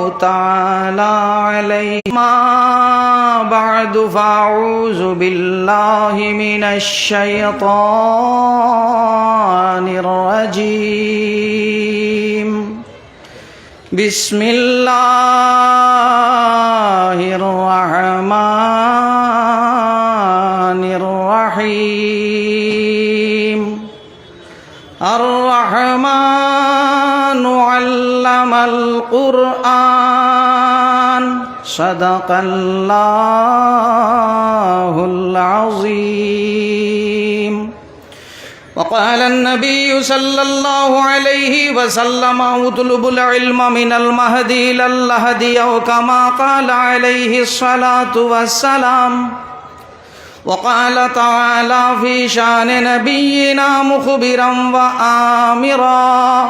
الله تعالى عليه ما بعد فأعوذ بالله من الشيطان الرجيم بسم الله الرحمن الرحيم الرحمن علم القرآن. صدق الله العظيم. وقال النبي صلى الله عليه وسلم اطلب العلم من المهدي إلى اللهدي أو كما قال عليه الصلاة والسلام. وقال تعالى في شأن نبينا مخبرا وآمرا.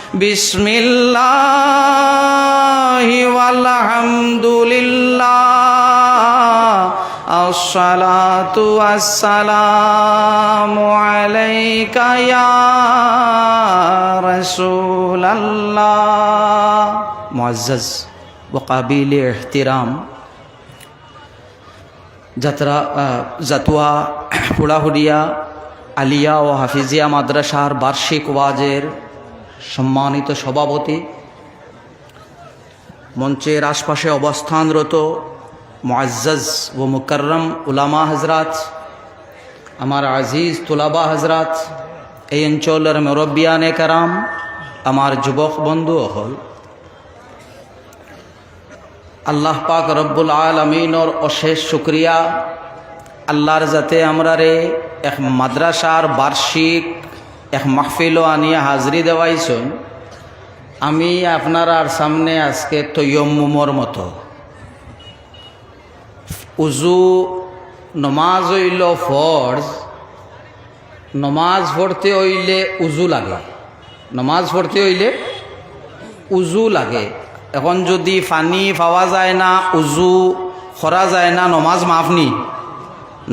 বিসমিল্লাহ আলহামদুলিল্লাহ আসসালাতু আসসালামু আলাইকা ইয়া রাসূলাল্লাহ। মুআজ্জাজ ওয়া কাবিল ইহতিরাম। যাত্রা জাতুয়া হুড়াহুড়িয়া, আলিয়া ও হাফিজিয়া মাদ্রাসার বার্ষিক ওয়াজের সম্মানিত সভাপতি, মঞ্চের আশপাশে অবস্থানরত মুআজ্জাজ ও মুকরম উলামা হজরাত আমার আজিজ তুলাবা হজরাত এই অঞ্চলের মুরব্বিয়ানে কারাম আমার যুবক বন্ধু হল আল্লাহ পাক রব্বুল আলমিনর অশেষ শুক্রিয়া। আল্লাহর যাতে আমরা রে এক মাদ্রাসার বার্ষিক এক মাহফিলও আনিয়ে হাজরি দেওয়াইছন। আমি আপনার সামনে আজকে তৈয়ম্মুমর মতো। উজু নমাজ হইল ফর্জ, নমাজ পড়তে হইলে উজু লাগে। নমাজ পড়তে হইলে উজু লাগে। এখন যদি পানি পাওয়া যায় না, উজু করা যায় না, নমাজ মাফনি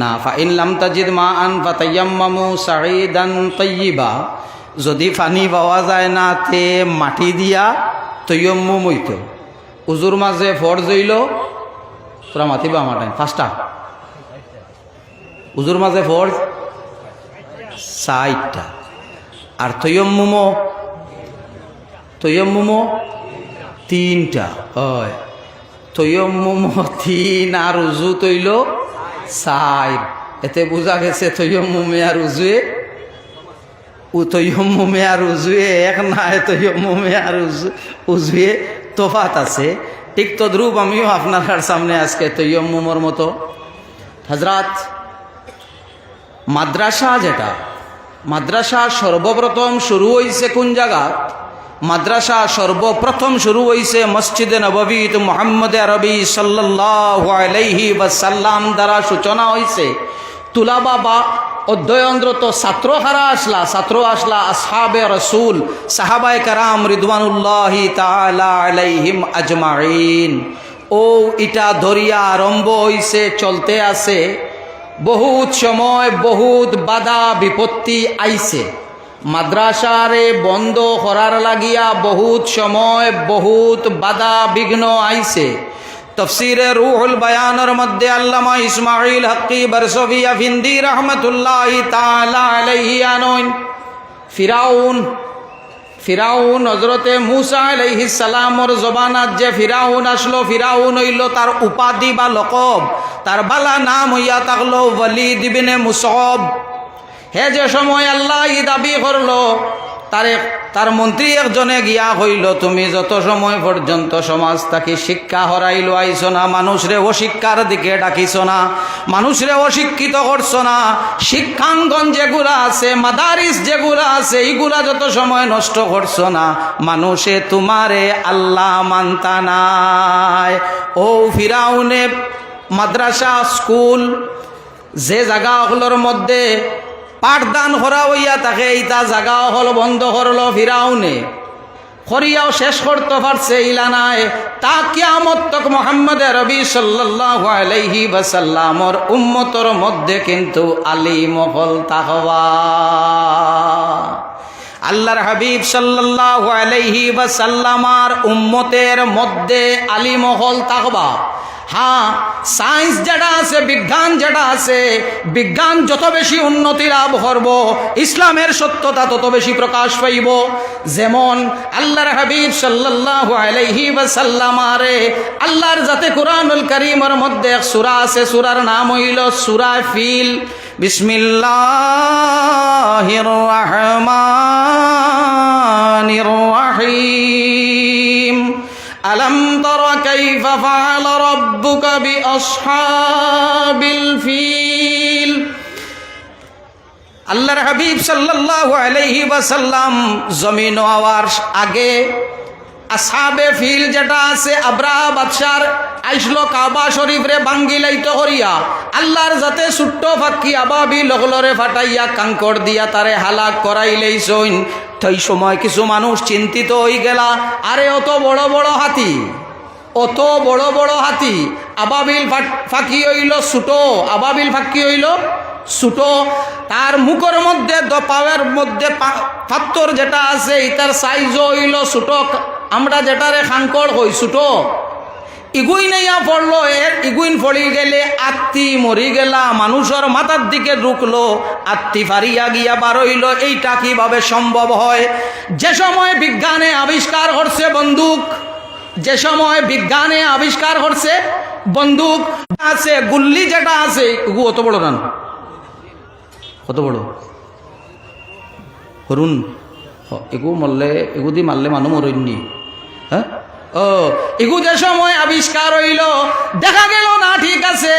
না, ফাইন লাম তাজিদ মা আন ফাতাইয়াম্মামু সাঈদান তৈয়িবা যদি পানি পাওয়া যায় না, তে মাটি দিয়া তৈয়ম্মু মইত। উজুর মাঝে ফর জইল তোরা মাতিবা আমার টাইম ফার্স্টটা উজুর মাঝে ফর সাইটটা আর তৈয়ম্মুমো তৈয়ম্মুমো তিনটা, হয়। তৈয়ম্মুমো তিন আর উজু তৈল সাইড এতে বোঝা গেছে তৈয়ম্মুমে আর উজুয়ে তৈয়ম্মুমে আর উজুয়ে এক নাই তৈয়ম্মুমে আর উজু উজুয়ে তোফাত আছে। ঠিক তদ্রূপ আমিও আপনার সামনে আজকে তৈয়ম্মুমর মতো। হজরাত মাদ্রাসা যেটা, মাদ্রাসা সর্বপ্রথম শুরু হয়েছে কোন জায়গা? মাদ্রাসা সর্বপ্রথম শুরু হয়েছে মসজিদে নববীত মোহাম্মদ আরবি সাল্লাহ আলাইহি সাল্লাম দ্বারা সূচনা হয়েছে তুলা বাবা অধ্যয়নরত ছাত্র হারা আসলা, ছাত্র আসলা আসহাবে রসুল, সাহাবায় কারাম রিদওয়ানুল্লাহি আলাইহিম আজমাইন ও ইটা ধরিয়া আরম্ভ হইছে, চলতে আছে। বহুত সময় বহুত বাধা বিপত্তি আইছে। মাদ্রাসারে বন্ধ করার লাগিয়া বহুত সময় বহুত বাধা বিঘ্ন আইছে। তফসিরে রুহুল বয়ানের মধ্যে আল্লামা ইসমাইল হকি বরসফিয়া ফিন্দি রহমতুল্লাহ ফিরাউন ফিরাউন হজরতে মুসা আলাইহিস সালামর জবানাত যে ফিরাউন আসলো, ফিরাউন হইল তার উপাধি বা লকব। তার বালা নাম হইয়া থাকল ওয়ালিদ ইবনে মুসব হে যে সময় আল্লাহ ই দাবি করল, তারে, তার মন্ত্রী একজনে গিয়া হইল তুমি যত সময় পর্যন্ত সমাজ তাকে শিক্ষা হরাইল আইস না, মানুষরে অশিক্ষার দিকে ডাকিস না, মানুষরে অশিক্ষিত করছ না, শিক্ষাঙ্গন যেগুলা আছে, মাদারিস যেগুলা আছে, এইগুলা যত সময় নষ্ট করছ না, মানুষে তোমারে আল্লাহ মানতা নাই। ও ফিরাউনে, মাদ্রাসা, স্কুল, যে জায়গাগুলোর মধ্যে পাঠদান করা হইয়া তাকে এইটা জায়গা হল, বন্ধ করল ফিরাউনে। করিয়াও শেষ করতে পারছে ইলা নাই তা কিয়ামত তক মোহাম্মদ রবি সাল্লাল্লাহু আলাইহি ওয়াসাল্লামর উম্মতর মধ্যে কিন্তু আলী মহল তাহবা আল্লাহর হাবিব সাল্লাল্লাহু আলাইহি ওয়াসাল্লামার উম্মতের মধ্যে আলী মহল তাহবা হ্যাঁ সায়েন্স যেটা আছে, বিজ্ঞান যেটা আছে, বিজ্ঞান যত বেশি উন্নতি লাভ করব, ইসলামের সত্যতা তত বেশি প্রকাশ পাইব। যেমন আল্লাহর হাবিব সাল্লাল্লাহু আলাইহি ওয়াসাল্লামারে আল্লাহর যাতে কোরআনুল করিমের মধ্যে এক সূরা আছে, সুরার নাম হইল সুরা ফিল। বিসমিল্লাহির রহমানির كيف فعل ربك بأصحاب الفيل আল্লাহর হাবিব সাল্লাল্লাহু আলাইহি ওয়াসাল্লাম জমিন হওয়ার আগে আসাবে ফিল যেটা আছে আব্রাহ বাদশার আইসলো কাবা শরীফ রে বাঙ্গিলাইত করিয়া আল্লাহর যাতে ছোট্ট ফাঁকি আবাবি লগলরে ফাটাইয়া কাঙ্কড় দিয়া তারে হালাক করাইলেই সইন সেই সময় কিছু মানুষ চিন্তিত হয়ে গেলা আরে অত বড় বড় হাতি অত বড় বড় হাতি, আবাবিল ফাঁকি হইল ছুটো আবাবিল ফাঁকি হইল ছুটো তার মুখের মধ্যে দপাওয়ের মধ্যে পাত্তর যেটা আছে, এটার সাইজ হইল ছুটো আমরা যেটারে খাঙ্কড় হই ছুটো ইগুই নেইয়া পড়ল, এর ইগুইন পড়ি গেলে আত্মি মরি গেলা, মানুষের মাথার দিকে ঢুকলো, আত্মি ফারিয়া গিয়া বারইল এইটা কীভাবে সম্ভব হয়? যে সময় বিজ্ঞানে আবিষ্কার করছে বন্দুক যে সময় বিজ্ঞানে আবিষ্কার করছে বন্দুক আছে, গুল্লি যেটা আছে অত বড় না কত বড়। হরুন এগু মারলে এগুদি মারলে মানুষ মরেননি হ্যাঁ? ও যে সময় আবিষ্কার হইল, দেখা গেল না, ঠিক আছে।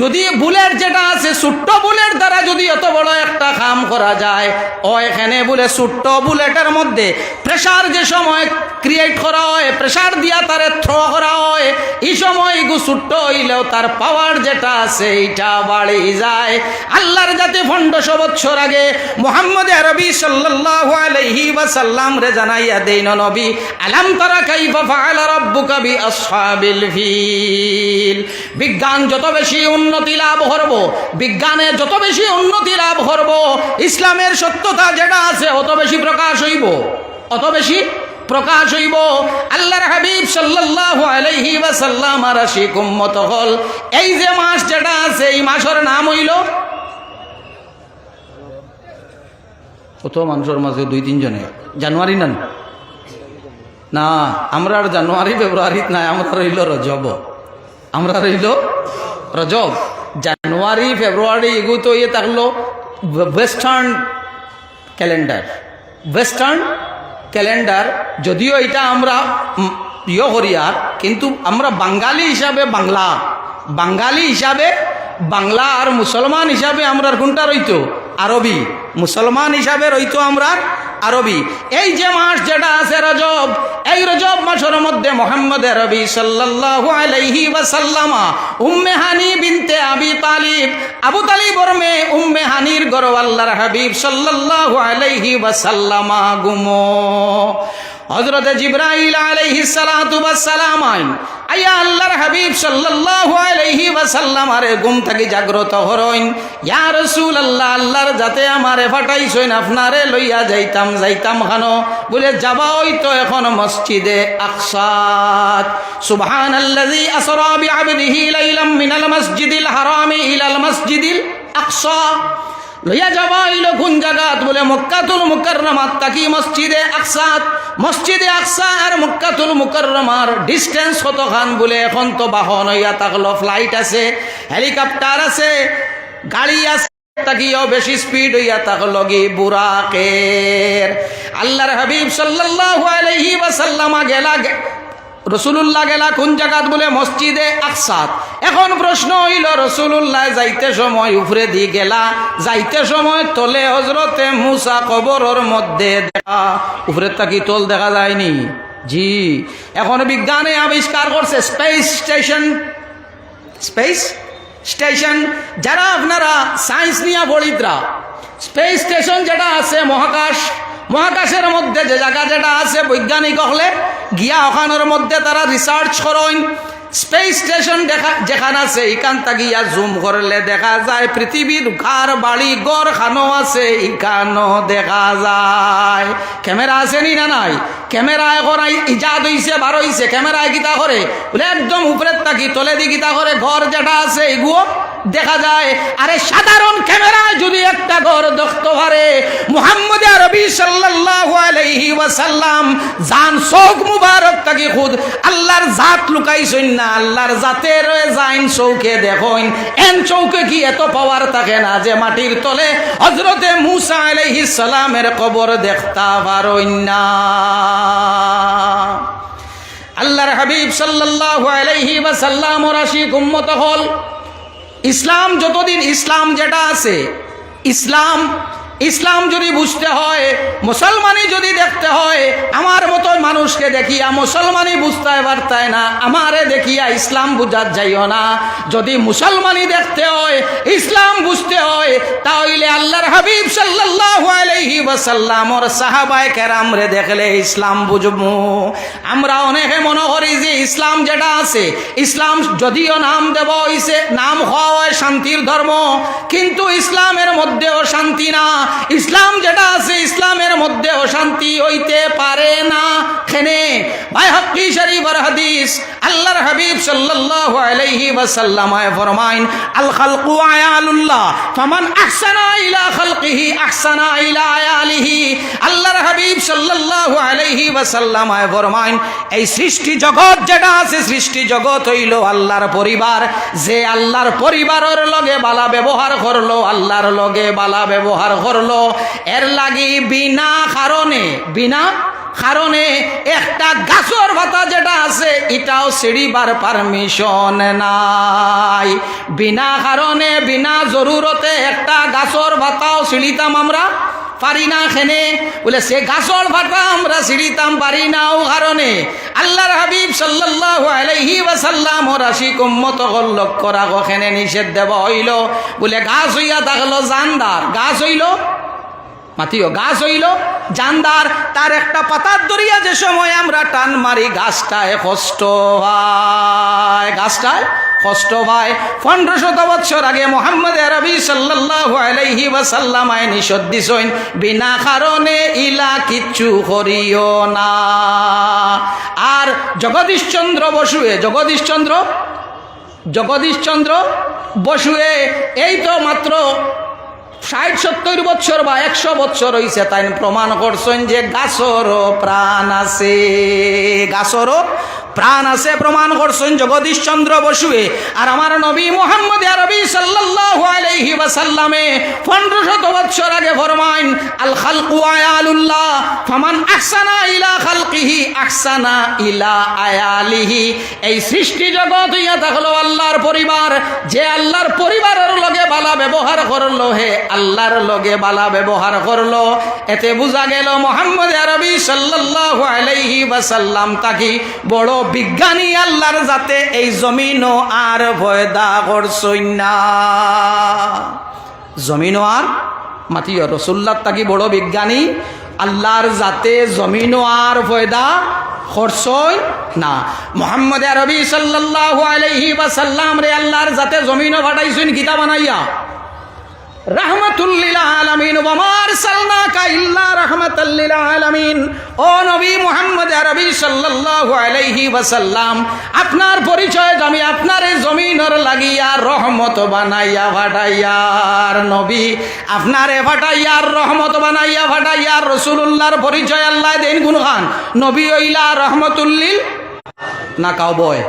যদি বুলেট যেটা আছে, ছোট্ট বুলেট দ্বারা যদি এত বড় একটা করা যায়, ও এখানে বলে ছোট্ট বুলেটের মধ্যে প্রেশার যে সময় ক্রিয়েট করা হয় প্রেশার দিয়া তারে থ্রো করা হয় এই সময় এগু ছোট্ট হইলেও তার পাওয়ার যেটা আছে, এইটা বাড়ি যায়। আল্লাহর যাতে পনেরোশো বছর আগে মোহাম্মদ আরবি সাল্লাল্লাহু আলাইহি ওয়াসাল্লাম রে জানাইয়া দেইন নবী, আলাম তারা কাইফা বিজ্ঞান যত বেশি উন্নতি লাভ করব, বিজ্ঞানে যত বেশি উন্নতি লাভ করব, ইসলামের সত্যতা যেটা আছে অত বেশি প্রকাশ হইব, অত বেশি প্রকাশ হইব। আল্লাহর হাবিব সাল্লাল্লাহু আলাইহি ওয়াসাল্লাম আর আশিক উম্মত হল। এই যে মাস যেটা আছে, এই মাসের নাম হইল কত মানুষের মাঝে দুই তিনজনে। জানুয়ারি নান না, আমরা আর জানুয়ারি ফেব্রুয়ারিত নাই, আমরা রইল রজব। আমরা রইল রজব। জানুয়ারি, ফেব্রুয়ারি এগু তো ইয়ে থাকল ওয়েস্টার্ন ক্যালেন্ডার ওয়েস্টার্ন ক্যালেন্ডার যদিও এটা আমরা ইয়ে করি আর, কিন্তু আমরা বাঙালি হিসাবে বাংলা। বাঙালি হিসাবে বাংলা আর মুসলমান হিসাবে আমরা কোনটা রইতো? আরবি। মুসলমান হিসাবে রইতো আমরা আরবি। এই যে মাস যেটা আছে রজব, এই রজব মাসের মধ্যে মোহাম্মদ রবি সাল্লাহ আলাইহি ওয়াসাল্লামা উম্মে হানি বিনতে আবি তালিব, আবু তালিবর মে উম্মে হানির আল্লাহ আল্লাহর হাবিব সাল্লাল্লাহু আলাইহি ওয়াসাল্লামা গুমো। হজরত জিব্রাইল ওয়াস সালাম আইন আইয়া আল্লাহর হাবিব সাল্লাল্লাহু আলাইহি ওয়াসাল্লাম আরে ঘুম থাকি জাগ্রত হরইন ইয়া রাসূলুল্লাহ, আল্লাহর যাতে আমারে ফাটাইছইন আপনারে লইয়া যাইতাম যাইতাম খানো বলে যাবা ওই তো এখন মসজিদে আকসাত সুবহানাল্লাযী আসরা বিআবদিহি লাইলাম মিনাল মসজিদিল হারামি ইলাল মসজিদিল আকসা। কোন জায়গাত বলে মক্কাতুল মুকাররমাত তাকি মসজিদে আকসাত? মসজিদে আকসা আর মক্কাতুল কতখান বলে এখন তো বাহন হইয়া থাকল ফ্লাইট আছে হেলিকপ্টার আছে, গাড়ি আছে তাকিও বেশি স্পিড হইয়া থাকল গি বুরাকের। আল্লাহর হাবিব সাল্লাল্লাহু আলাইহি ওয়াসাল্লাম গেলা রসুলুল্লাহ গেলা কোন জায়গাত বলে মসজিদে আকসাত? এখন প্রশ্ন হইল, রসুলুল্লাহ যাইতে সময় উপরে দি গেলা, যাইতে সময় তলে হজরতে মুসা কবরের মধ্যে দেখা। উপরে তাকি তল দেখা যায়নি। জি, এখন বিজ্ঞানে আবিষ্কার করছে স্পেস স্টেশন স্পেস স্টেশন যারা আপনারা সায়েন্স নিয়ে পড়িতরা স্পেস স্টেশন যেটা আছে মহাকাশ মহাকাশের মধ্যে যে জায়গা যেটা আছে বৈজ্ঞানিক হলে গিয়া ওখানের মধ্যে তারা রিসার্চ করেন। স্পেস স্টেশন দেখা যেখানে আছে এখান গিয়া জুম করলে দেখা যায় পৃথিবীর ঘর, বাড়ি গড় খানো আছে এখানো দেখা যায়। ক্যামেরা আছে নি না নাই ক্যামেরা এখন ইজাদ হইছে, বার হইছে, ক্যামেরায় গীতা করে। বলে একদম উপরের থাকি তলে দি গীতা করে, ঘর যেটা আছে এগুলো দেখা যায়, আরে সাধারণ ক্যামেরায় যদি একটা ঘর দেখতে পারে মুহাম্মদ রবি সাল্লাল্লাহু আলাইহি ওয়াসাল্লাম, জান চৌক মুবারক তাকে খুদ, আল্লাহর জাত লুকাইছেন না, আল্লাহর জাতের জাইন চৌকে দেখইন এন চৌকে কি এত পাওয়ার থাকে না যে মাটির তলে হজরতে মুসা আলাইহিস সালামের কবর দেখতা পারইন না। আল্লাহর হাবিব সাল্লাল্লাহু আলাইহি ওয়াসাল্লাম আশিক উম্মত হল ইসলাম যতদিন ইসলাম যেটা আছে ইসলাম ইসলাম যদি বুঝতে হয়, মুসলমানই যদি দেখতে হয়, আমার মতো মানুষকে দেখিয়া মুসলমানই বুঝতে পারতায় না, আমারে দেখিয়া ইসলাম বুঝার যাইও না। যদি মুসলমানই দেখতে হয়, ইসলাম বুঝতে হয়, তাহলে আল্লাহর হাবিব সাল্লাল্লাহু আলাইহি ওয়াসাল্লামর সাহাবায়ে কেরামরে দেখলে ইসলাম বুঝব। আমরা অনেকে মনে করি যে ইসলাম যেটা আছে, ইসলাম যদিও নাম দেব হইছে নাম হয় শান্তির ধর্ম, কিন্তু ইসলামের মধ্যেও শান্তি না ইসলাম যেটা আছে, ইসলামের মধ্যেও শান্তি হইতে পারে না। খেনে, ভাই হকি শরীফর হাদিস, আল্লাহর হাবিব সাল্লাল্লাহু আলাইহি ওয়াসাল্লাম ফরমাইন, আল খালকু আয়ালুল্লাহ, ফামান আহসানা ইলা খালকিহি আহসানা ইলা আয়ালিহি। আল্লাহর হাবিব সাল্লাল্লাহু আলাইহি ওয়াসাল্লাম ফরমাইন, এই সৃষ্টি জগৎ যেটা আছে, সৃষ্টি জগৎ হইল আল্লাহর পরিবার। যে আল্লাহর পরিবারের লগে বালা ব্যবহার করল, আল্লাহর লগে বালা ব্যবহার করল এর লাগি বিনা কারণে বিনা কারণে একটা গাছর ভাতা যেটা আছে, এটাও সিঁড়িবার পারমিশন নাই। বিনা কারণে, বিনা জরুরতে একটা গাছর ভাতাও সিঁড়িতাম আমরা। পারি না খেনে। বলে, সে গাছল ভাতা আমরা সিঁড়িতাম পারি না ও কারণে। আল্লাহর হাবিব সাল্লাল্লাহু আলাইহি ওয়াসাল্লাম ও রাশি কুম্মত হল, লক্ষ্য রাখো, খেনে নিষেধ দেব হইল। বলে, গাছ হইয়া থাকল জানদার, গাছ হইল মাতিও, গাছ হইল, জানদার, তার একটা পাতার দরিয়া যে সময় আমরা টান মারি, গাছটায় কষ্ট হয়, গাছটায় কষ্ট হয়। পনেরো শত বছর আগে মোহাম্মদ রবি সাল্লাল্লাহু আলাইহি ওয়াসাল্লাম আয় নিষদ দিছইন বিনা কারণে ইলা কিচ্ছু করিও না। আর জগদীশচন্দ্র বসুয়ে, জগদীশচন্দ্র জগদীশচন্দ্র বসুয়ে, এই তো মাত্র ষাট, সত্তর বছর বা একশো বছর হয়েছে তাই প্রমাণ করছেন যে গাছরও প্রাণ আছে। গাছরও প্রাণ আছে, প্রমাণ করছেন জগদীশ চন্দ্র বসুয়ে। আর আমার নবী মোহাম্মদ আরবি আগে ফরমাইন, আল খালকু আয়ালুল্লাহ ইলা খালকিহি ইলা আয়ালিহি। এই সৃষ্টি জগৎ হইয়া থাকল আল্লাহর পরিবার। যে আল্লাহর পরিবারের লগে বালা ব্যবহার করল, হে আল্লাহর লগে বালা ব্যবহার করল। এতে বোঝা গেল মোহাম্মদ আরবি সাল্লাল্লাহু আলাইহি ওয়াসাল্লাম তাকি বড় বিজ্ঞানী আল্লাহর যাতে এই জমিনও আর ভয়দা করছই না। জমিনও আর মাতিও রসুল্লাহ তাকি বড় বিজ্ঞানী, আল্লাহর যাতে জমিনও আর ভয়দা খরচই না। মোহাম্মদ আরবি সাল্লাল্লাহু আলাইহি ওয়াসাল্লাম রে আল্লাহর যাতে জমিনও ফাটাইছেন গীতা বানাইয়া আপনার পরিচয় আমি আপনার জমিনের লাগিয়া রহমত বানাইয়া ভাটাইয়ার নবী আপনারে ভাটাইয়ার রহমত বানাইয়া ভাটাইয়ার রাসূলুল্লাহর পরিচয় আল্লাহ দেন গুন খান নবী ওইলা রহমতুল্লিল না কাউ বয়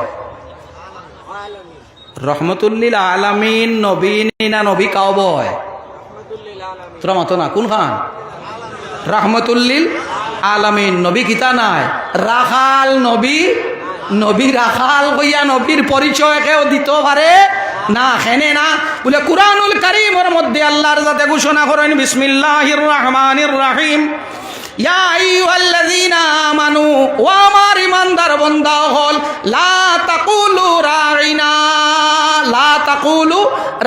রহমতুল্লিল আলামিন নবী না নবী কাউ বয় তোরা মতো না, কোন খান রহমতুল্লিল আলামিন, নবী কিতা নাই? রাখাল নবী নবী রাখাল কইয়া নবীর পরিচয় কেউ দিত পারে? না হেনে না। বলে কুরআনুল কারীমের মধ্যে আল্লাহর যাতে ঘোষণা করেন, বিসমিল্লাহির রহমানির রহিম। ইয়া আইয়ুহাল্লাযীনা আমানু, ও আমার ইমানদার বান্দা হল, লা তাকুলু তাকুলু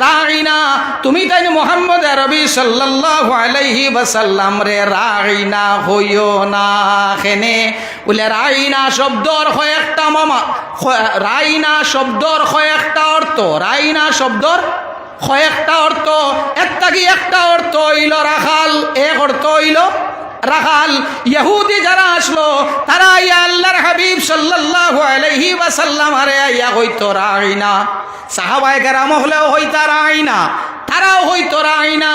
রাইনা তুমি তাই মোহাম্মদ রবি সাল্লাল্লাহু আলাইহি ওয়াসাল্লাম রে রাইনা হইও না খেনে। বলে রাইনা শব্দর একটা মামা রাইনা শব্দর একটা অর্থ। রাইনা শব্দর কয়েকটা অর্থ। একটা কি একটা অর্থ হইল রাখাল? এক অর্থ হইল রাখাল ইহুদি যারা আসলো তারা ইয়া আল্লাহর হাবিব সাল্লাল্লাহু আলাইহি ওয়াসাল্লাম, আরে ইয়া হইতো রাইনা সাহাবায়ে কেরাম হলেও হইতা রাইনা তারাও হইতো রাইনা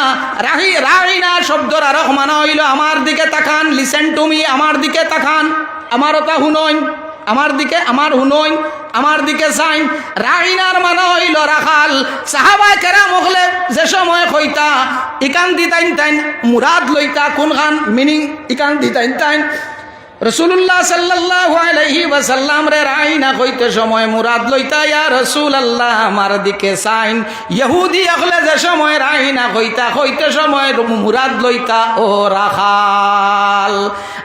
রাহি রাইনা শব্দর আর মানে হইল, আমার দিকে তাকান লিসেন টু মি আমার দিকে তাকান। আমারও তা হুনইন আমার দিকে আমার হুনইন আমার দিকে চাইন রাইনার মানে হইল রাখাল। সাহাবাই কেরা মহলে যে সময় কইতা ইকান দিতাইন তাইন মুরাদ লইতা কোন খান মিনিং ইকান দিতাইন তাইন। রসুল্লাহ সাল্লাল্লাহু আলাইহি ওয়াসাল্লাম রে রাইনা কইতে সময় মুরাদ লইতা, ইয়া রসুল আল্লাহ আমার দিকে সাইন। ইহুদি হলে যে সময় রাইনা কইতা, কইতে সময় মুরাদ লইতা, ও রাখাল,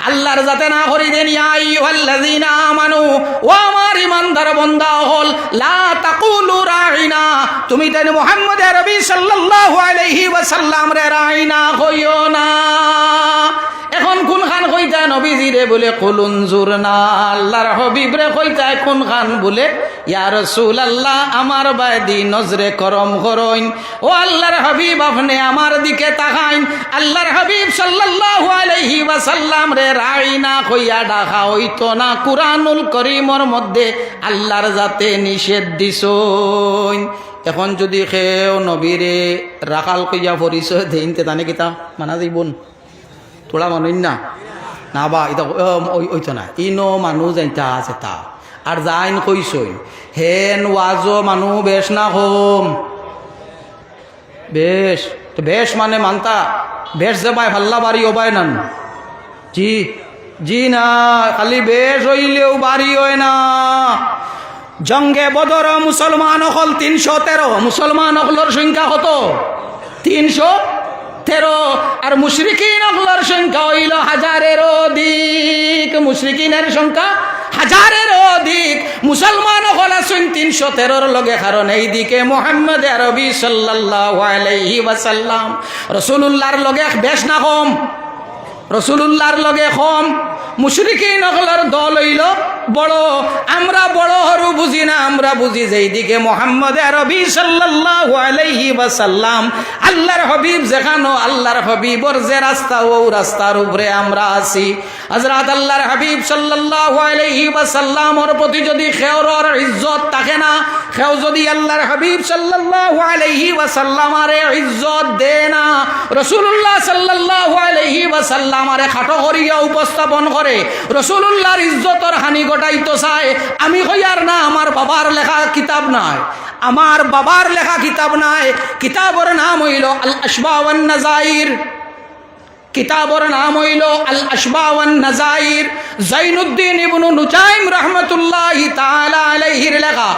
আল্লাহর যাতে না করি দেন, ইয়া আইয়ুহাল্লাযীনা আমানু, ও আমার ইমানদার বান্দা হল, লা তাকুলু রাইনা তুমি তাই মুহাম্মদ আরবি সাল্লাল্লাহু আলাইহি ওয়াসাল্লাম রে রাইনা কইও না। এখন কোন খান কইতা নবীজি রে বলে কলুন জুর না আল্লাহর হবিব রে কইতা কোন খান বলে, ইয়া রসুল আল্লাহ আমার বাদি নজরে করম করইন। ও আল্লাহর হাবিব, আপনি আমার দিকে তাকাইন। আল্লাহর হাবিব সাল্লাল্লাহু আলাইহি ওয়াসাল্লাম রে রাইনা কইয়া ডাকা হইতো না। কুরআনুল করিমর মধ্যে আল্লাহর যাতে নিষেধ দিছইন এখন যদি কেউ নবীরে রাখাল কইয়া পরিচয় দেইন, তে তানে কিতা মানা যাইবন? তোলা মানুষ না না বা এটা ওই তো না ইনো মানুষ যাইতা আছে তা আর যাইন কইসই হেন ওয়াজো মানুষ বেশ না হোম বেশ তো বেশ মানে মানতা বেশ যে বাই ভাল্লা বাড়ি ওবাই নান জি জি না খালি বেশ হইলেও বাড়ি হয় না জঙ্গে বদর মুসলমান হল তিনশো তেরো, মুসলমান অকলর সংখ্যা কত? তিনশো তেরো, আর মুশরিকিন অকলর সংখ্যা হইল হাজারের অধিক। মুশরিকিনের সংখ্যা হাজারের অধিক। মুসলমান হল আসুন তিনশো তেরোর লগে, কারণ এই দিকে মোহাম্মদ আরবি সাল্লাল্লাহু আলাইহি রসুলুল্লাহর লগে বেশ না কম? রসুলুল্লাহর লগে কম? মুশরিকি নকলার দল হইল বড়, আমরা বড় হরু বুঝি না, আমরা বুঝি যেই দিকে মোহাম্মদ রবি সাল্লাল্লাহু আলাইহি ওয়াসাল্লাম। আল্লাহর হবিব যেখানো, আল্লাহর হবিবর যে রাস্তা, ও রাস্তার উপরে আমরা আছি। হযরত আল্লাহর হাবিব সাল্লাল্লাহু আলাইহি ওয়াসাল্লামর প্রতি যদি খেওরর ইজ্জত থাকে না, খেও যদি আল্লাহর হাবিব সাল্লাল্লাহু আলাইহি ওয়াসাল্লামারে ইজ্জত দে না, রাসূলুল্লাহ সাল্লাল্লাহু আলাইহি ওয়াসাল্লামারে খাটো করিয়া উপস্থাপন করে রসুল্লাহর ইজ্জতর হানি ঘটাইতো চায় আমি হইয়ার না, আমার বাবার লেখা কিতাব নাই। আমার বাবার লেখা কিতাব নাই। কিতাবর নাম হইল আল আসবাওয়ান নাজাইর কিতাবর নাম হইল আল আসবাওয়ান নাজাইর। জাইনুদ্দিন ইবনু নুজাইম রহমতুল্লাহ তাআলা আলাইহির লেখা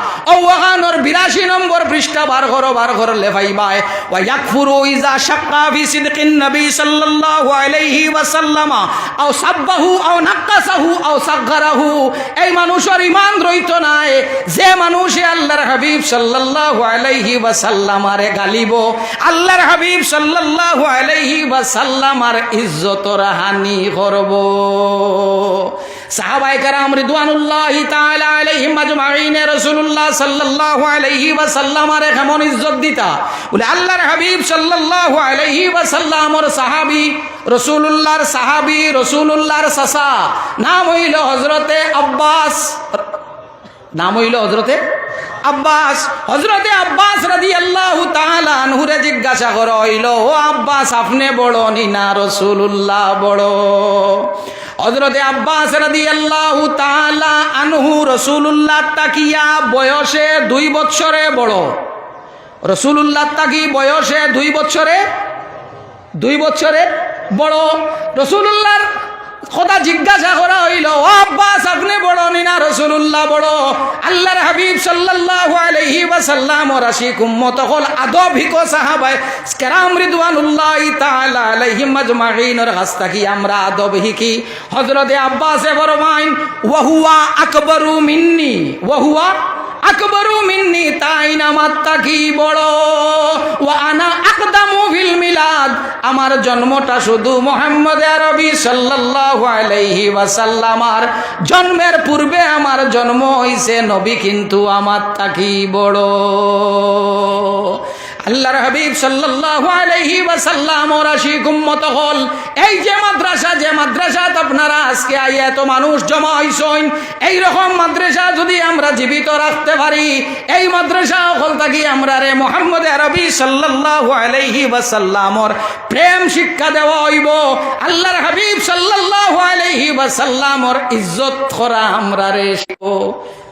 ওয়াগানোর 82 নম্বর পৃষ্ঠা বার করো বার করো লেফাইবায় ওয়া ইয়াকফুরু ইজা শাক্কা ফি সিদকিন নবী সাল্লাল্লাহু আলাইহি ওয়াসাল্লাম, আও সাব্বাহু, আও নাক্কাসাহু, আও সাগগারাহু। এই মানুষের ঈমান রইতো নাই, যে মানুষে আল্লাহর হাবিব সাল্লাল্লাহু আলাইহি ওয়াসাল্লাম আরে গালিব, আল্লাহর হাবিব সাল্লাল্লাহু আলাইহি ওয়াসাল্লাম আর ইজ্জতর হানি করব। সাহাবাই কারাম রিদওয়ানুল্লাহি তাআলা আলাইহিম আজমাইন, রাসূলুল্লাহ সাল্লাল্লাহু আলাইহি ওয়াসাল্লাম আর কেমন ইজ্জত দিতা? বলে, আল্লাহর হাবিব সাল্লাল্লাহু আলাইহি ওয়াসাল্লাম ওর সাহাবী, রাসূলুল্লাহর সাহাবী, রাসূলুল্লাহর সাসা নাম হইল হযরতে আব্বাস নাম হইল হজরতে আব্বাস। হজরতে আব্বাস রাদি আল্লাহ আনহুরে জিজ্ঞাসা করা হইল, ও আব্বাস, আপনি বড় নিনা রসুল্লাহ বড়? হজরতে আব্বাস রাদি আল্লাহ তাহলা আনহু রসুল্লাহ তাকিয়া বয়সে দুই বৎসরে বড়। রসুল্লাহ তাকি বয়সে দুই বছরে দুই বছরে বড়। রসুল্লাহর কথা জিজ্ঞাসা করা হইল আব্বাস, আপনি বড় নিনা রসুল্লাহ বড়। আল্লাহর হাবিব সাল্লাল্লাহু আলাইহি ওয়াসাল্লাম ওর আশিক উম্মত হল আদব হিকো সাহাবাই কেরাম রিদওয়ানুল্লাহ তাআলা আলাইহিম আজমাইনের কাছ থাকি আমরা আদব হিকি হযরতে আব্বাসে ফরমাইন, ওয়া হুয়া আকবরু মিন্নি, ওয়া হুয়া আকবরু মিন্নি, তাই না নামার কি বড়? ও আনা আকদামু ভিল মিলাদ, আমার জন্মটা শুধু মোহাম্মদ আরবি সাল্লাল্লাহু আলাইহি ওয়াসাল্লামার জন্মের পূর্বে আমার জন্ম হইছে নবী, কিন্তু আমার তাকি বড়? আল্লাহর হাবিব আলাইহি ওয়াসাল্লাম, ওর উম্মত হল। এই যে মাদ্রাসা, যে মাদ্রাসাত আপনারা আজকে আইয়া এত মানুষ জমা হইছেন এই রকম মাদ্রাসা যদি আমরা জীবিত রাখতে পারি, এই মাদ্রাসা হল থাকি আমরা রে মোহাম্মদ আরবি সাল্লাল্লাহু আলাইহি ওয়াসাল্লামর প্রেম শিক্ষা দেওয়া হইব। আল্লাহর হাবিব সাল্লাল্লাহু আলাইহি ওয়াসাল্লামর ইজ্জত করা আমরা রে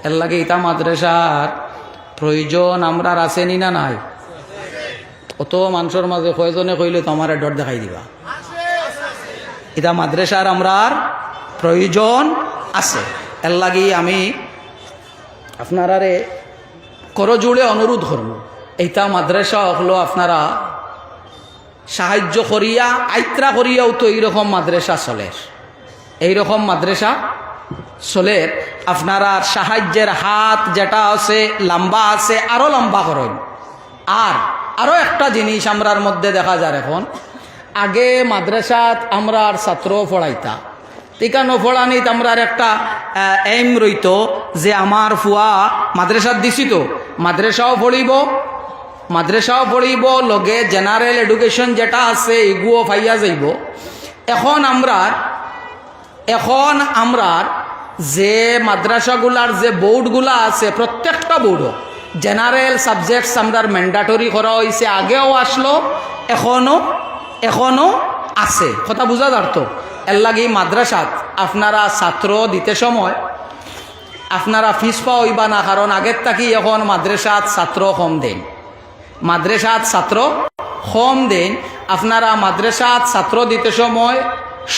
এর লাগে ইতা মাদ্রাসার প্রয়োজন আমরা আসেনি না নাই? অত মানুষের মাঝে কয়জনে কইলে তো আমার ডর দেখাই দিবা? এটা মাদ্রাসার আমরার প্রয়োজন আছে। এর লাগি আমি আপনারারে করজোড়ে অনুরোধ করব। এইটা মাদ্রাসা হলো আপনারা সাহায্য করিয়া আইত্রা করিয়াও তো এইরকম মাদ্রাসা চলে। এইরকম মাদ্রাসা চলে। আপনারা সাহায্যের হাত যেটা আছে, লম্বা আছে আরও লম্বা করেন। আর আরও একটা জিনিস আমরার মধ্যে দেখা যায় এখন। আগে মাদ্রাসাত আমরার ছাত্র পড়াইতা। টিকা নফড়ানিত আমরার একটা এম রইত যে আমার ফুয়া মাদ্রাসাত দিছি তো মাদ্রাসাও পড়িব মাদ্রাসাও পড়িব, লগে জেনারেল এডুকেশন যেটা আছে এগুও ফাইয়া যাইব। এখন আমরার এখন আমরার যে মাদ্রাসাগুলার যে বোর্ডগুলা আছে, প্রত্যেকটা বোর্ডও জেনারেল সাবজেক্টস আমরার ম্যান্ডাটরি করা হয়েছে আগেও আসলো এখনও এখনও আছে। কথা বুঝা যার তো এর লাগে মাদ্রাসাত আপনারা ছাত্র দিতে সময়, আপনারা ফিস পাওয়া না কারণ আগের থাকি এখন মাদ্রাসাত ছাত্র কম দেন। মাদ্রাসাত ছাত্র কম দেন, আপনারা মাদ্রাসাত ছাত্র দিতে সময়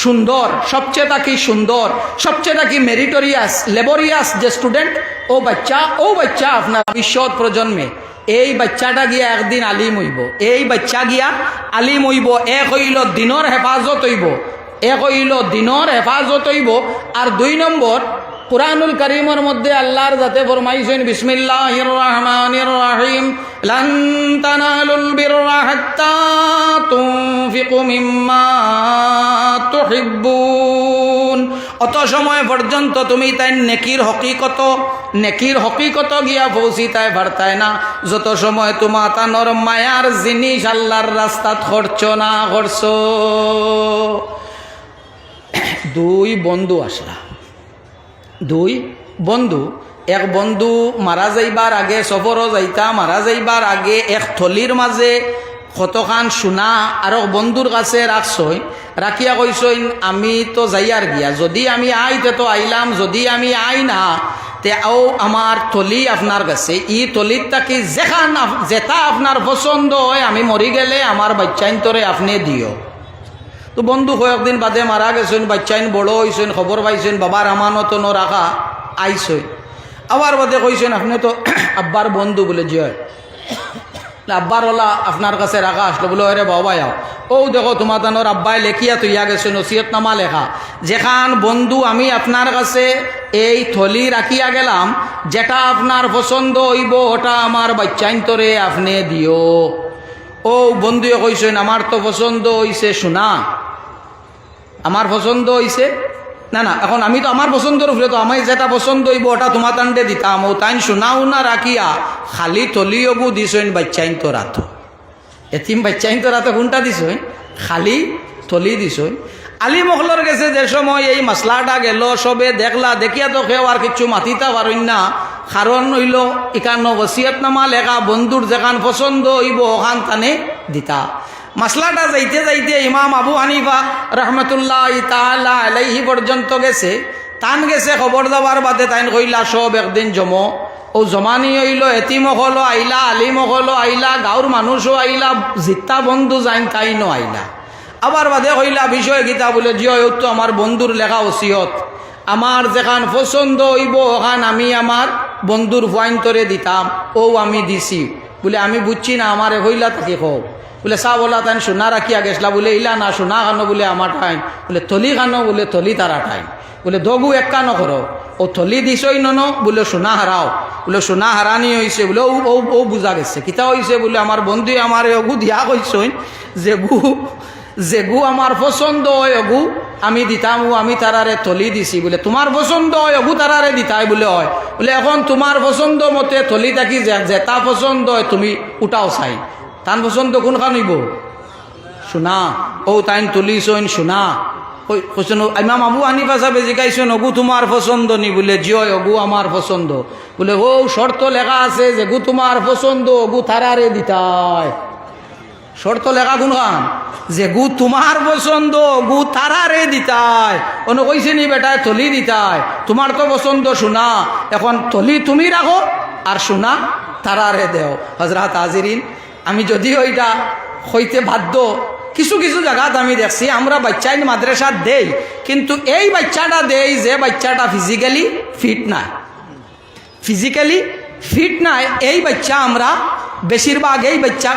সুন্দর সবচেয়ে থাকি সুন্দর সবচেয়ে তাকি মেরিটোরিয়াস লেবরিয়াস যে স্টুডেন্ট ও বাচ্চা ও বাচ্চা আপনার ভবিষ্যৎ প্রজন্মে, এই বাচ্চাটা গিয়া একদিন আলিম হইব। এই বাচ্চা গিয়া আলিম হইব, এক হইল দিনর হেফাজত হইব। এক হইল দিনর হেফাজত হইব। আর দুই নম্বর, কুরআনুল করিমের মধ্যে আল্লাহর যাতে ফরমাইছেন বিসমিল্লাহির রহমানির রহিম বিররা হাত্তা তুনফিকু মিম্মা তুহিব্বুন। অত সময় পর্যন্ত তুমি তাই নেকির হকিকত নেকির হকিকত গিয়া পৌঁছি তাই ভারতায় না। যত সময় তোমা তানর মায়ার জিনিস আল্লাহর রাস্তাত খরচ না করছ দুই বন্ধু আসলা। দুই বন্ধু, এক বন্ধু মারা যাইবার আগে, সফরও যাইতা, মারা যাইবার আগে, এক থলির মাঝে কতখান সোনা আৰু বন্ধুর কাছে রাখছই রাখিয়া কইসইন আমি তো যাইয়ার গিয়া। যদি আমি আই তে তো আইলাম। যদি আমি আই না, তে ও আমার থলি আপনার কাছে। ই থলির তাকি যেখান যেটা আপনার পছন্দ হয়, আমি মরি গেলে আমার বাচ্চাইন তোরে আপনি দিও তো বন্ধু কয়েকদিন বাদে মারা গেছেন বাচ্চাইন বড় হয়েছেন খবর পাইছেন বাবার আমানত ন রাখা আইসই আবার বাদে কইছেন আপনি তো আব্বার বন্ধু বলে জয় আব্বার ওলা আপনার কাছে রাখা আসলো বলে আরে বাবা যাও ও দেখো তোমার তানোর আব্বাই লেখিয়া তুইয়া গেছে, নসিহতনামা লেখা। যেখান বন্ধু আমি আপনার কাছে এই থলি রাখিয়া গেলাম, যেটা আপনার পছন্দ হইব, ওটা আমার বাচ্চাইন্তরে আপনি দিও। ও বন্ধুয়ে কইছেন, আমার তো পছন্দ হইছে সোনা আমার পছন্দ হইছে না না, এখন আমি তো আমার পছন্দর উপরে তো আমি যেটা পছন্দ হইব, ওটা তোমার তান্ডে দিতাম ও তাইন শোনাও না রাখিয়া খালি তলিয়বু দিছইন বাচ্চাইন তো রাত এতিম বাচ্চাইন তো রাতে কোনটা দিছইন খালি তলি দিছইন আলী মহলর গেছে যে সময় এই মশলাটা গেল সবে দেখলা, দেখিয়া তো কেউ আর কিছু মাতিতা পারইন না। কারণ হইল এখান বসিয়তনামা লেখা বন্ধুর যেখান পছন্দ হইব, ওখান তানে দিতা মাসলাটা যাইতে যাইতে ইমাম আবু হানিফা রহমতুল্লাহ তালা আলাইহি পর্যন্ত গেছে। তান গেছে, খবর দেওয়ার বাদে তাইন কইলা, সব একদিন জম। ও জমানি হইল এতিমহলো আইলা আলিমহলো আইলা গাঁর মানুষও আইলা, জিতা বন্ধু যাইন তাইনও আইলা। আবার বাদে কইলা, বিষয় গীতা বলে, জিয় তো আমার বন্ধুর লেখা ওসিয়ত আমার যেখান পছন্দ হইব, ওখান আমি আমার বন্ধুর তরে দিতাম। ও আমি দিছি। বলে, আমি বুঝছি না আমার হইলা তাকে হোক বলে, চা বলা তাই সোনা রাখিয়া গেছলা বলে, ইলা না, সোনা খানো বলে আমার টাইম বলে, থলি খানো বলে, থলি তারা টাইম বলে, দগু একা নকরো ও থলি দিছই নন, বলে, সোনা হারাও বলে, সোনা হারানি হয়েছে বলে, ও ও বুঝা গেছে। কিতা হয়েছে বলে আমার বন্ধু আমার অগু দিয়া কইসইন যে গু যে গু আমার পছন্দ হয় অগু, আমি দিতাম, ও আমি তারারে থলি দিছি। বলে তোমার পছন্দ হয়, অগু তারারে দিতাই বলে হয়। বলে, এখন তোমার পছন্দ মতে থলি থাকি যে যেটা পছন্দ হয়, তুমি উঠাও চাই। তান পছন্দ কোনখান হইব শোনা। ও তাইন তুলিছইন শোনা। কৈছেন, ইমাম আবু হানিফা সাহেবে জিকাইছেন অগু তোমার পছন্দ নি? বলে জিয় অগু আমার পছন্দ। বলে ও শর্ত লেখা আছে যে গু তোমার পছন্দ, অগু তারারে দিতায় শর্ত লেখা কোনখান যে গু তোমার পছন্দ গু তারারে দিতায় অন্য কইছে নি বেটায় থলি দিতায় তোমার তো পছন্দ, শোনা। এখন থলি তুমি রাখো আর শোনা তারারে দেও। হজরত হাজিরিন আমি যদি ওইটা হইতে বাধ্য, কিছু কিছু জায়গাত আমি দেখছি, আমরা বাচ্চাই মাদ্রাসা দেই, কিন্তু এই বাচ্চাটা দেই যে বাচ্চাটা ফিজিক্যালি ফিট না ফিজিক্যালি ফিট নাই, এই বাচ্চা আমরা বেশিরভাগ এই বাচ্চা,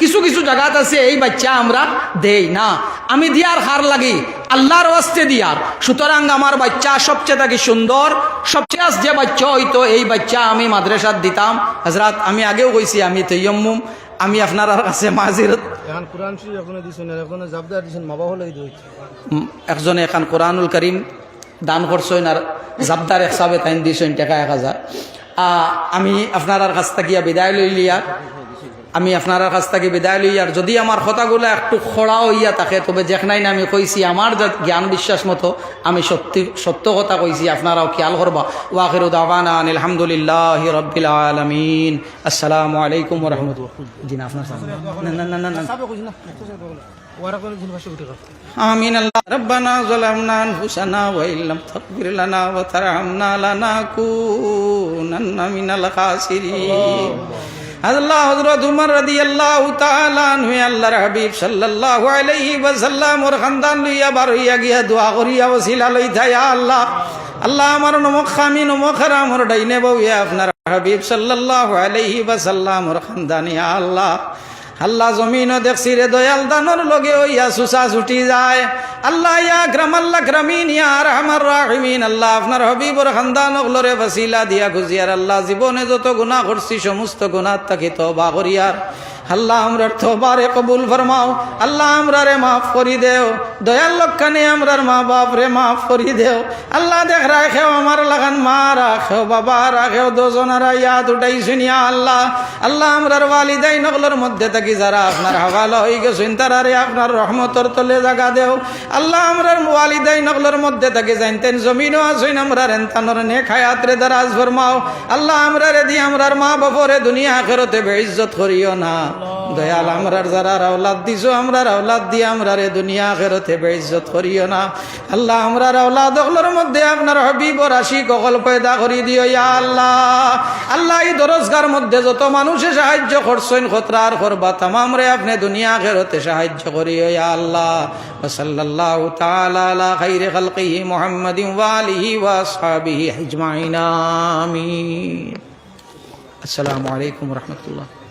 কিছু কিছু জায়গাত আছে, এই বাচ্চা আমরা দেই না। আমি দিয়ার হার লাগি, আল্লাহর ওয়াস্তে দিয়ার। সুতরাং আমার বাচ্চা সবচেয়ে থাকি সুন্দর, সবচেয়ে যে বাচ্চা হইতো, এই বাচ্চা আমি মাদ্রাসাত দিতাম। হজরত আমি আগেও কইছি, আমি তৈয়ম্মুম আমি আপনার কাছে মাজিরত একজনে এখন কোরআনুল করিম দান করছেন আর জাবদার হিসাবে তাইন দিছেন টাকা এক হাজার। আমি আপনার কাছ থেকে বিদায় লইলিয়া আমি আপনার কাছ থেকে বিদায় লইয়ার যদি আমার কথাগুলো একটু খড়া হইয়া থাকে তবে যেখানাই না আমি কইছি আমার যা জ্ঞান বিশ্বাস মতো আমি সত্যি সত্য কথা কইছি আপনারাও খেয়াল করবা ওয়াখির দাওয়ানা আলহামদুলিল্লাহ রব্বিল আলমিন আসসালামু আলাইকুম রহমতুল্লাহ জি না আপনার সামনে। না না না না না সাবে কইছ না ওরা কোন দিন ভাষা উঠে آمين الله ربنا ظلمنا أنفسنا وإن لم تغفر لنا وترحمنا لنكونن من الخاسرين আল্লাহ হযরত উমর রাদিয়াল্লাহু তাআলা আনহু আল্লাহর হাবিব সাল্লাল্লাহু আলাইহি ওয়াসাল্লাম ওর খানদান লইয়া বার হইয়া গিয়া দোয়া করিয়া ওসিলা লইতা ইয়া আল্লাহ আল্লাহ আমার নমক খামি নমক হারাম ওর ডাইনে বউয়া আপনার হাবিব সাল্লাল্লাহু আলাইহি ওয়াসাল্লাম ওর খানদান ইয়া আল্লাহ আল্লাহ জমিনও দেখছি রে দয়াল দানোর লগে ওইয়া সুসা ছুটি যায়। আল্লাহ ইয়া গ্রাম, আল্লাহ গ্রামীণ আর আমার রাহমিন। আল্লাহ আপনার হবিবর খানদান অগলরে বাসিলা দিয়া খুঁজিয়ার আল্লাহ জীবনে যত গুণা করছি, সমস্ত গুণার তাকে তো বাগরিয়ার আল্লাহ আমরার তোবারে কবুল ফরমাও। আল্লাহ আমরারে মাফ করি দেও। দয়াল লক্ষণে আমরার মা বাপ রে মাফ করি দেও। আল্লাহ দেখ রাখেও, আমার লাগান মা রাখেও, বাবা রাখেও, দোজনারা ইয়াদ উঠাই শুনিয়া আল্লাহ। আল্লাহ আমরার ওয়ালিদাই নকলের মধ্যে থাকি যারা আপনার হাওয়ালা হয়ে গেছেন তারারে আপনার রহমতর তলে জাগা দেও। আল্লাহ আমরার ওয়ালিদাই নকলের মধ্যে থাকি জানতেন জমিনও আসইন আমরার এনতানোর নে খায়াতরে দারাজ ফরমাও। আল্লাহ আমরারে দি আমরার মা বাপরে দুনিয়া আখেরতে বেইজ্জত করিও না। দয়াল, আমরার যারা রাওলাদ দিছো, আমরার আওলাদ দিয়ে আমরারে দুনিয়া আখেরতে বেইজ্জত করিও না। আল্লাহ, আমরার আওলাদ অগলোর মধ্যে আপনার হবিব রাশি ককল পয়দা করি দিও ইয়া আল্লাহ। আল্লাহ, এই দরজগার মধ্যে যত মানুষে সাহায্য করছেন খতরার করবা তামাম রে আপনি দুনিয়া আখেরতে সাহায্য করিও ইয়া আল্লাহ। ওসাল্লাল্লাহু তাআলা আলা খাইরি খালকিহি মুহাম্মাদিন ওয়া আলিহি ওয়া আসহাবিহি আজমাইন, আমিন। আসসালামু আলাইকুম রাহমাতুল্লাহ।